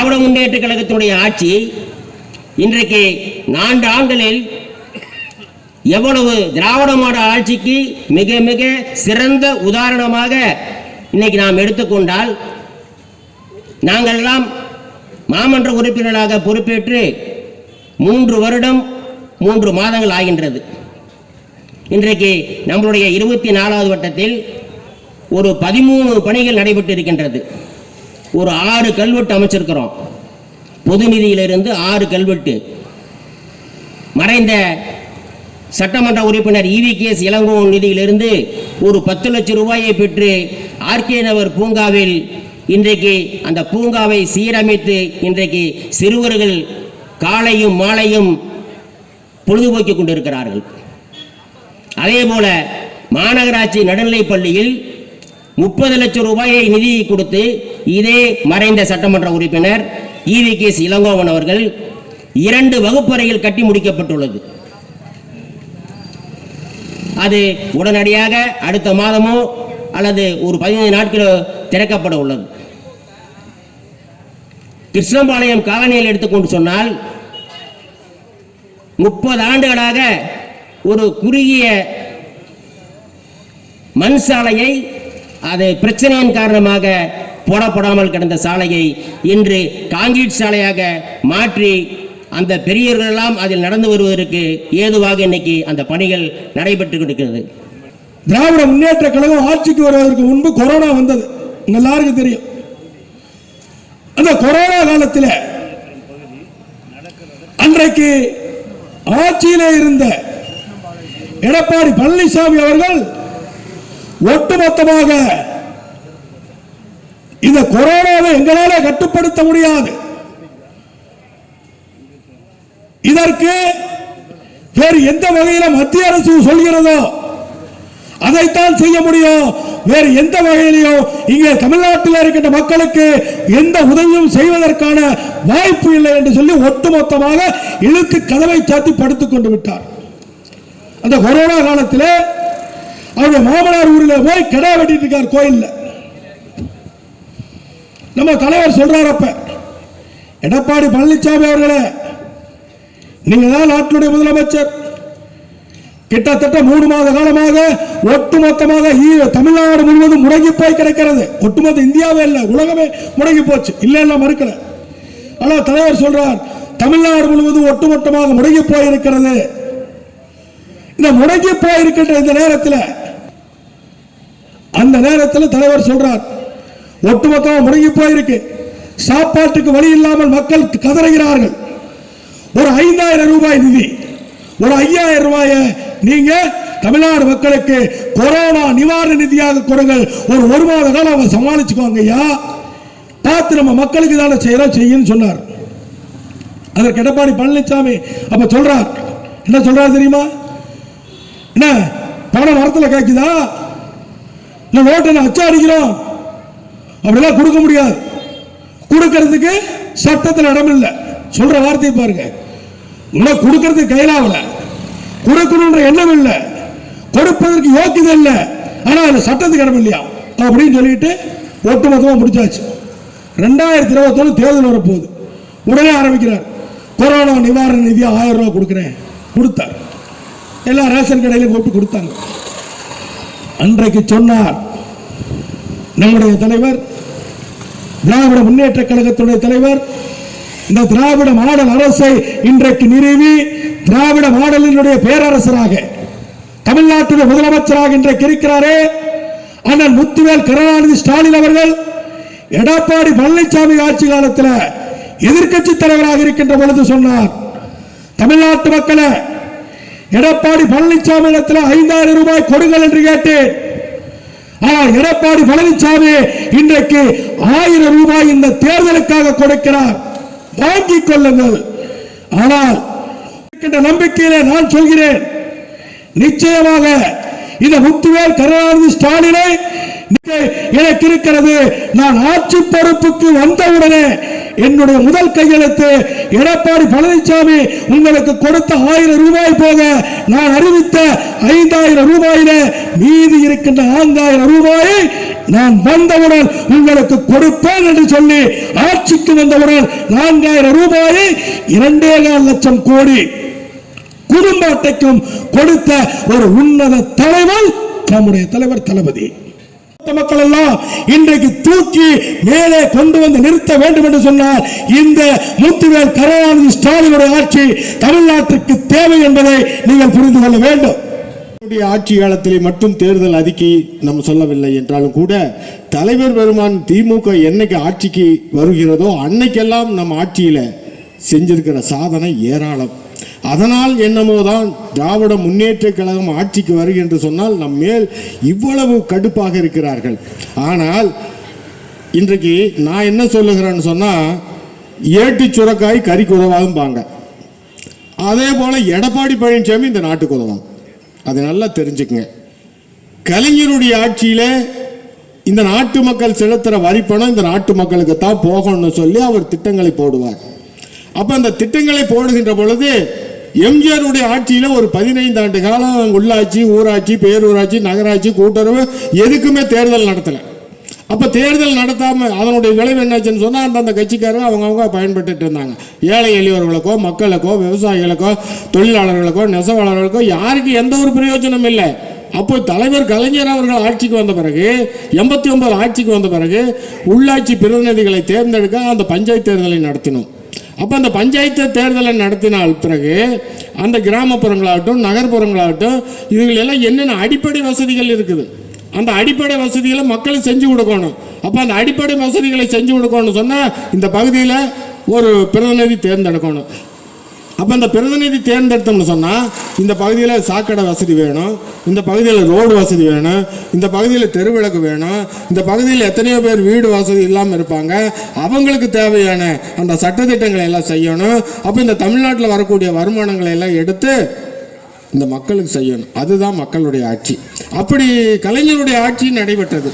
திராவிட முன்னேற்ற கழகத்தினுடைய ஆட்சி இன்றைக்கு நான்கு ஆண்டுகளில் எவ்வளவு திராவிட மாடல் ஆட்சிக்கு மிக மிக சிறந்த உதாரணமாக இன்னைக்கு நாம் எடுத்துக்கொண்டால் நாங்கள் எல்லாம் மாமன்ற உறுப்பினராக பொறுப்பேற்று மூன்று வருடம் மூன்று மாதங்கள் ஆகின்றது. இன்றைக்கு நம்மளுடைய இருபத்தி நாலாவது வட்டத்தில் ஒரு பதிமூணு பணிகள் நடைபெற்று இருக்கின்றது ஒரு ஆறு கல்வெட்டு அமைச்சிருக்கிறோம். பொது நிதியிலிருந்து ஆறு கல்வெட்டு. மறைந்த சட்டமன்ற உறுப்பினர் இவி கேஸ் இளங்கோ நிதியிலிருந்து ஒரு பத்து லட்சம் ரூபாயை பெற்று ஆர்கே நகர் பூங்காவில் இன்றைக்கு அந்த பூங்காவை சீரமைத்து இன்றைக்கு சிறுவர்கள் காலையும் மாலையும் பொழுதுபோக்கிக் கொண்டிருக்கிறார்கள். அதே போல மாநகராட்சி நடுநிலைப் பள்ளியில் முப்பது லட்சம் ரூபாயை நிதி கொடுத்து இதே மறைந்த சட்டமன்ற உறுப்பினர் இவி கேஸ் இளங்கோவன் அவர்கள் இரண்டு வகுப்பறையில் கட்டி முடிக்கப்பட்டுள்ளது. அது உடனடியாக அடுத்த மாதமோ அல்லது ஒரு பதினைந்து நாட்களோ திறக்கப்பட உள்ளது. கிருஷ்ணபாளையம் காலனியில் எடுத்துக்கொண்டு சொன்னால் முப்பது ஆண்டுகளாக ஒரு குறுகிய மண் சாலையை அது பிரச்சனையின் காரணமாக போடப்படாமல் கிடந்த சாலையை இன்று காங்கிரீட் சாலையாக மாற்றி அந்த பெரியவர்கள் எல்லாம் அதில் நடந்து வருவதற்கு ஏதுவாக இன்னைக்கு அந்த பணிகள் நடைபெற்று கொண்டிருக்கிறது. திராவிட முன்னேற்ற கழகம் ஆட்சிக்கு வருவதற்கு முன்பு கொரோனா வந்தது. எல்லாருக்கும் தெரியும். அந்த கொரோனா காலத்தில் அன்றைக்கு ஆட்சியிலே இருந்த எடப்பாடி பழனிசாமி அவர்கள் ஒட்டுமொத்தமாக இந்த கொரோனாவை எங்களால கட்டுப்படுத்த முடியாது. இதற்கு வேறு எந்த வகையில மத்திய அரசு சொல்கிறதோ அதைத்தான் செய்ய முடியும். வேறு எந்த வகையிலையோ இங்கே தமிழ்நாட்டில் இருக்கின்ற மக்களுக்கு எந்த உதவியும் செய்வதற்கான வாய்ப்பு இல்லை என்று சொல்லி ஒட்டுமொத்தமாக இழுத்து கதவை சாத்தி படுத்துக் கொண்டு விட்டார். அந்த கொரோனா காலத்தில் அவருடைய மாமனார் ஊரில் போய் கிடா வெட்டிட்டு இருக்கார் கோயில்ல. நம்ம தலைவர் சொல்றாரு அப்ப எடப்பாடி பழனிசாமி அவர்களே நீங்க தான் நாட்டினுடைய முதலமைச்சர். கிட்டத்தட்ட மூணு மாத காலமாக ஒட்டுமொத்தமாக ஈ- தமிழ்நாடு முழுவதும் முடங்கி போய் கிடக்கிறது. ஒட்டுமொத்த இந்தியாவே இல்லை உலகமே முடங்கி போச்சு. இல்லை இல்லை மறுக்கல. ஆனா தலைவர் சொல்றார் தமிழ்நாடு முழுவதும் ஒட்டுமொத்தமாக முடங்கி போய் இருக்கிறது இந்த முடங்கி போய் இருக்கின்ற இந்த நேரத்தில் அந்த நேரத்தில் தலைவர் சொல்றார் ஒட்டுமொத்தமாக முடங்கி போயிருக்கு. சாப்பாட்டுக்கு வழி இல்லாமல் மக்கள் கதறுகிறார்கள். ஒரு ஐந்தாயிரம் ரூபாய் நிதி ஒரு ஐயாயிரம் ரூபாய நீங்க தமிழ்நாடு மக்களுக்கு கொரோனா நிவாரண நிதியாக கொடுங்கள். ஒரு ஒரு மாத காலம் அவங்க சமாளிச்சுக்குவாங்க ஐயா. பார்த்து நம்ம மக்களுக்கு தானே செய்யறோம் செய்யுன்னு சொன்னார். அதற்கு எடப்பாடி பழனிசாமி அப்ப சொல்றார். என்ன சொல்றாரு தெரியுமா? என்ன பணம் மரத்தில் காய்க்குதா இல்லை நோட்டை அச்சா அடிக்கிறோம். அப்படிலாம் கொடுக்க முடியாது. கொடுக்கறதுக்கு சட்டத்தில் இடம் இல்லை. சொல்ற வார்த்தையை பாருங்க. உங்களை கொடுக்கறதுக்கு கையிலாவல கொடுக்கணுன்ற எண்ணம் இல்லை. கொடுப்பதற்கு யோக்கியதை இல்லை. ஆனால் அதுல சட்டத்துக்கு இடம் இல்லையா? அப்படின்னு சொல்லிட்டு ஒட்டுமொத்தமாக முடிச்சாச்சு. ரெண்டாயிரத்தி இருபத்தொன்னு தேர்தல் வரப்போகுது. உடனே ஆரம்பிக்கிறார். கொரோனா நிவாரண நிதியாக ஆயிரம் ரூபா கொடுக்குறேன். கொடுத்தார். எல்லா ரேஷன் கடையிலையும் போட்டு கொடுத்தாங்க. அன்றைக்கு சொன்னார். நம்முடைய தலைவர் திராவிட முன்னேற்ற கழகத்துடைய தலைவர் இந்த திராவிட மாடல் அரசை இன்றைக்கு நிறுவி திராவிட மாடலினுடைய பேரரசராக தமிழ்நாட்டுடைய முதலமைச்சராக இன்றைக்கு இருக்கிறாரே. அண்ணன் முத்துவேல் கருணாநிதி ஸ்டாலின் அவர்கள் எடப்பாடி பழனிசாமி ஆட்சி காலத்தில் எதிர்க்கட்சி தலைவராக இருக்கின்ற பொழுது சொன்னார் தமிழ்நாட்டு மக்களை எடப்பாடி பழனிசாமி இடத்துல ஐந்தாயிரம் ரூபாய் கொடுங்கள் என்று கேட்டேன். ஆனால் எடப்பாடி பழனிசாமி இன்றைக்கு ஆயிரம் ரூபாய் இந்த தேர்தலுக்காக கொடுக்கிறார். வாங்கிக் கொள்ளுங்கள். ஆனால் நம்பிக்கையிலே நான் சொல்கிறேன். நிச்சயமாக இந்த முத்துவேல் கருணாநிதி ஸ்டாலினை எனக்கு இருக்கிறது. நான் ஆட்சி பொறுப்புக்கு வந்தவுடனே என்னுடைய முதல் கையெழுத்து எடப்பாடி பழனிசாமி உங்களுக்கு கொடுத்த ஆயிரம் ரூபாய் போக நான் அறிவித்த ஐந்தாயிரம் ரூபாயில மீதி இருக்கின்ற நான்காயிரம் ரூபாயை நான் வந்தவுடன் உங்களுக்கு கொடுப்பேன் என்று சொல்லி ஆட்சிக்கு வந்தவுடன் நான்காயிரம் ரூபாயை இரண்டே கால் லட்சம் கோடி குடும்ப அட்டைக்கும் கொடுத்த ஒரு உன்னத தலைவர் நம்முடைய தலைவர் தளபதி. மக்கள் எல்லாம் இன்றைக்கு தூக்கி மேலே கொண்டு வந்து நிறுத்த வேண்டும் என்று சொன்னால் இந்த முத்துவேல் கருணாநிதி ஸ்டாலினுடைய ஆட்சி தமிழ்நாட்டிற்கு தேவை என்பதை நீங்கள் புரிந்து கொள்ள வேண்டும். ஆட்சி காலத்திலே மட்டும் தேர்தல் அறிக்கை நம்ம சொல்லவில்லை என்றாலும் கூட தலைவர் பெருமான் திமுக என்னைக்கு ஆட்சிக்கு வருகிறதோ அன்னைக்கெல்லாம் நம்ம ஆட்சியில செஞ்சிருக்கிற சாதனை ஏராளம். அதனால் என்னமோதான் திராவிட முன்னேற்ற கழகம் ஆட்சிக்கு வருகின்ற சொன்னால் நம் மேல் இவ்வளவு கடுப்பாக இருக்கிறார்கள். ஆனால் இன்றைக்கு நான் என்ன சொல்லுகிறேன்னு சொன்னால் ஏட்டு சுரக்காய் கறிக்கு உதவாதும்பாங்க. அதே போல் எடப்பாடி பழனிசாமி இந்த நாட்டுக்கு உதவாது அதை நல்லா தெரிஞ்சுக்குங்க. கலைஞருடைய ஆட்சியில் இந்த நாட்டு மக்கள் செலுத்துகிற வரிப்பணம் இந்த நாட்டு மக்களுக்கு தான் போகணும்னு சொல்லி அவர் திட்டங்களை போடுவார். அப்போ அந்த திட்டங்களை போடுகின்ற பொழுது எம்ஜிஆருடைய ஆட்சியில ஒரு பதினைந்து ஆண்டு காலம் உள்ளாட்சி ஊராட்சி பேரூராட்சி நகராட்சி கூட்டுறவு எதுக்குமே தேர்தல் நடத்தல. அப்ப தேர்தல் நடத்தாம அதனுடைய விளைவு என்னாச்சுன்னு சொன்னா அந்தந்த கட்சிக்காரங்க அவங்கவுங்க பயன்பட்டு இருந்தாங்க. ஏழை எளியவர்களுக்கோ மக்களுக்கோ விவசாயிகளுக்கோ தொழிலாளர்களுக்கோ நெசவாளர்களுக்கோ யாருக்கு எந்த ஒரு பிரயோஜனம் இல்லை. அப்போ தலைவர் கலைஞர் அவர்கள் ஆட்சிக்கு வந்த பிறகு எண்பத்தி ஒன்பது ஆட்சிக்கு வந்த பிறகு உள்ளாட்சி பிரதிநிதிகளை தேர்ந்தெடுக்க அந்த பஞ்சாயத்து தேர்தலை நடத்தினோம். அப்போ அந்த பஞ்சாயத்து தேர்தலை நடத்தினால் பிறகு அந்த கிராமப்புறங்களாகட்டும் நகர்ப்புறங்களாகட்டும் இதுகள் என்னென்ன அடிப்படை வசதிகள் இருக்குது? அந்த அடிப்படை வசதிகளை மக்களுக்கு செஞ்சு கொடுக்கணும். அப்போ அந்த அடிப்படை வசதிகளை செஞ்சு கொடுக்கணும்னு சொன்னால் இந்த பகுதியில் ஒரு பிரதிநிதி தேர்ந்தெடுக்கணும். அப்போ அந்த பிரதிநிதி தேர்ந்தெடுத்தோம்னு சொன்னால் இந்த பகுதியில் சாக்கடை வசதி வேணும் இந்த பகுதியில் ரோடு வசதி வேணும் இந்த பகுதியில் தெருவிளக்கு வேணும் இந்த பகுதியில் எத்தனையோ பேர் வீடு வசதி இல்லாமல் இருப்பாங்க அவங்களுக்கு தேவையான அந்த சட்டத்திட்டங்களை எல்லாம் செய்யணும் அப்போ இந்த தமிழ்நாட்டில் வரக்கூடிய வருமானங்களை எல்லாம் எடுத்து இந்த மக்களுக்கு செய்யணும். அதுதான் மக்களுடைய ஆட்சி. அப்படி கலைஞருடைய ஆட்சி நடைபெற்றது.